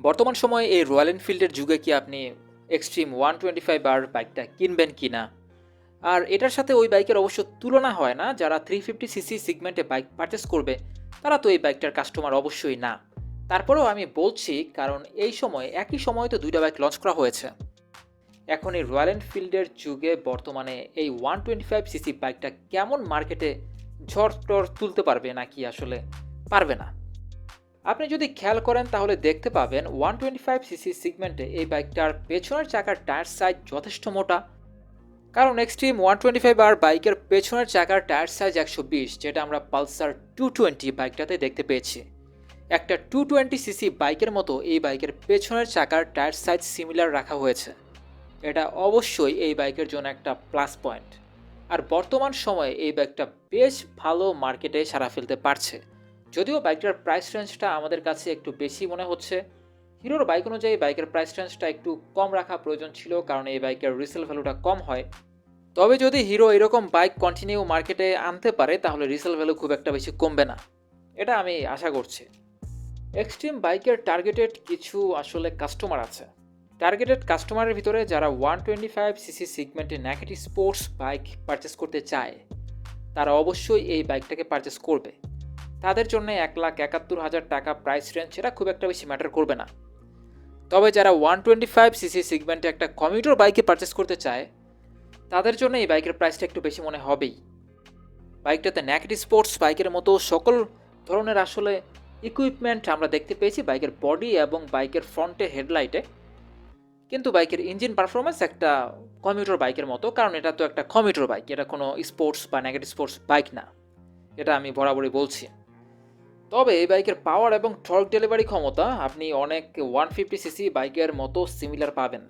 বর্তমান সময়ে এই রয়্যাল এনফিল্ডের যুগে কি আপনি Xtreme one twenty five R বাইকটা কিনবেন কি না আর এটার সাথে ওই বাইকের অবশ্য তুলনা হয় না, যারা থ্রি ফিফটি সিসি সিগমেন্টে বাইক পারচেস করবে, তারা তো এই বাইকটার কাস্টমার অবশ্যই না। তারপরেও আমি বলছি, কারণ এই সময়, একই সময় তো দুইটা বাইক লঞ্চ করা হয়েছে। এখন এই রয়্যাল এনফিল্ডের যুগে বর্তমানে এই ওয়ান টোয়েন্টি ফাইভ সিসি বাইকটা কেমন মার্কেটে ঝড় টড় তুলতে পারবে নাকি আসলে পারবে না? আপনি যদি খেয়াল করেন, তাহলে দেখতে পাবেন ওয়ান টোয়েন্টি ফাইভ সিসি সিগমেন্টে এই বাইকটার পেছনের চাকার টায়ার সাইজ যথেষ্ট মোটা। কারণ Xtreme one twenty five R বাইকের পেছনের চাকার টায়ার সাইজ একশো বিশ, যেটা আমরা পালসার টু টোয়েন্টি বাইকটাতে দেখতে পেয়েছি। একটা টু টোয়েন্টি সিসি বাইকের মতো এই বাইকের পেছনের চাকার টায়ার সাইজ সিমিলার রাখা হয়েছে। এটা অবশ্যই এই বাইকের জন্য একটা প্লাস পয়েন্ট। আর বর্তমান সময়ে এই বাইকটা বেশ ভালো মার্কেটে সারা ফেলতে পারছে। যদিও বাইকটার প্রাইস রেঞ্জটা আমাদের কাছে একটু বেশি মনে হচ্ছে, হিরোর বাইক অনুযায়ী বাইকের প্রাইস রেঞ্জটা একটু কম রাখা প্রয়োজন ছিল কারণ এই বাইকের রিসেল ভ্যালুটা কম হয়। তবে যদি হিরো এরকম বাইক কন্টিনিউ মার্কেটে আনতে পারে, তাহলে রিসেল ভ্যালু খুব একটা বেশি কমবে না। এটা আমি আশা করছি। এক্সট্রিম বাইকের টার্গেটেড কিছু আসলে কাস্টমার আছে। টার্গেটেড কাস্টমারের ভিতরে যারা ওয়ান টোয়েন্টি ফাইভ সিসি সিগমেন্টে ন্যাকেটি স্পোর্টস বাইক পারচেস করতে চায়, তারা অবশ্যই এই বাইকটাকে পারচেস করবে। তাদের জন্য এক লাখ একাত্তর হাজার টাকা প্রাইস রেঞ্জ সেটা খুব একটা বেশি ম্যাটার করবে না। তবে যারা ওয়ান টোয়েন্টি ফাইভ সিসি সিগমেন্টে একটা কমিউটার বাইকে পারচেস করতে চায়, তাদের জন্য এই বাইকের প্রাইসটা একটু বেশি মনে হবেই। বাইকটাতে ন্যাকেটি স্পোর্টস বাইকের মতো সকল ধরনের আসলে ইকুইপমেন্ট আমরা দেখতে পেয়েছি বাইকের বডি এবং বাইকের ফ্রন্টে হেডলাইটে কিন্তু বাইকের ইঞ্জিন পারফরমেন্স একটা কমিউটার বাইকের মতো, কারণ এটা তো একটা কমিউটার বাইক এটা কোনো স্পোর্টস বা নেগেটিভ স্পোর্টস বাইক না। এটা আমি বরাবরই বলছি। তবে এই বাইকের পাওয়ার এবং টর্ক ডেলিভারি ক্ষমতা আপনি অনেক ওয়ান ফিফটি সিসি বাইকের মতো সিমিলার পাবেন।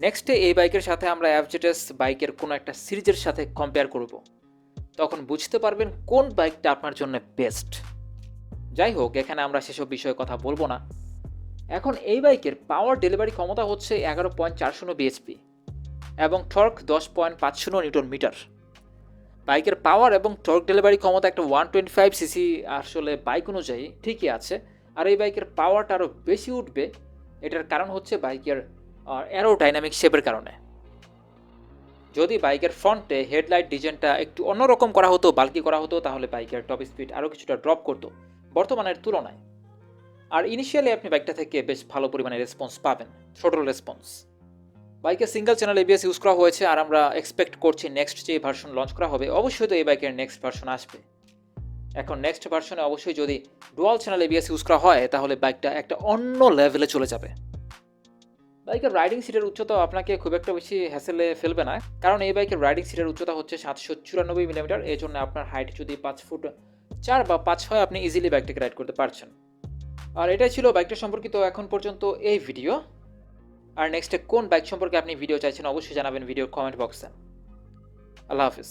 নেক্সটে এই বাইকের সাথে আমরা অ্যাভজেটেস বাইকের কোনো একটা সিরিজের সাথে কম্পেয়ার করব। তখন বুঝতে পারবেন কোন বাইকটা আপনার জন্য বেস্ট যাই হোক, এখানে আমরা সেসব বিষয়ে কথা বলব না। এখন এই বাইকের পাওয়ার ডেলিভারি ক্ষমতা হচ্ছে এগারো পয়েন্ট চার শূন্য বিএসপি এবং টর্ক দশ পয়েন্ট পাঁচ শূন্য নিউটন মিটার বাইকের পাওয়ার এবং টর্ক ডেলিভারি ক্ষমতা একটা ওয়ান টোয়েন্টি ফাইভ সিসি আসলে বাইক অনুযায়ী ঠিকই আছে। আর এই বাইকের পাওয়ারটা আরও বেশি উঠবে, এটার কারণ হচ্ছে বাইকের অ্যারো ডাইনামিক শেপের কারণে। যদি বাইকের ফ্রন্টে হেডলাইট ডিজাইনটা একটু অন্যরকম করা হতো বাল্কি করা হতো, তাহলে বাইকের টপ স্পিড আরও কিছুটা ড্রপ করতো, বর্তমানের তুলনায়। আর ইনিশিয়ালি আপনি বাইকটা থেকে বেশ ভালো পরিমাণে রেসপন্স পাবেন ছোটো রেসপন্স বাইকে সিঙ্গেল চ্যানেল এবিএস ইউজ করা হয়েছে আর আমরা এক্সপেক্ট করছি নেক্সট যে ভার্সন লঞ্চ করা হবে, অবশ্যই তো এই বাইকের নেক্সট ভার্সন আসবে। এখন নেক্সট ভার্সনে অবশ্যই যদি ডুয়াল চ্যানেল এবিএস ইউজ করা হয়, তাহলে বাইকটা একটা অন্য লেভেলে চলে যাবে। বাইকের রাইডিং সিটের উচ্চতা আপনাকে খুব একটা বেশি হ্যাসেলে ফেলবে না, কারণ এই বাইকের রাইডিং সিটের উচ্চতা হচ্ছে সাতশো চুরানব্বই মিলিমিটার এই জন্য আপনার হাইট যদি পাঁচ ফুট চার বা পাঁচ হয় আপনি ইজিলি বাইকটাকে রাইড করতে পারছেন। আর এটাই ছিল বাইকটা সম্পর্কিত এখন পর্যন্ত এই ভিডিও আর নেক্সটে কোন বাইক সম্পর্কে আপনি ভিডিও চাইছেন, অবশ্যই জানাবেন ভিডিওর কমেন্ট বক্সে আল্লাহ হাফিজ।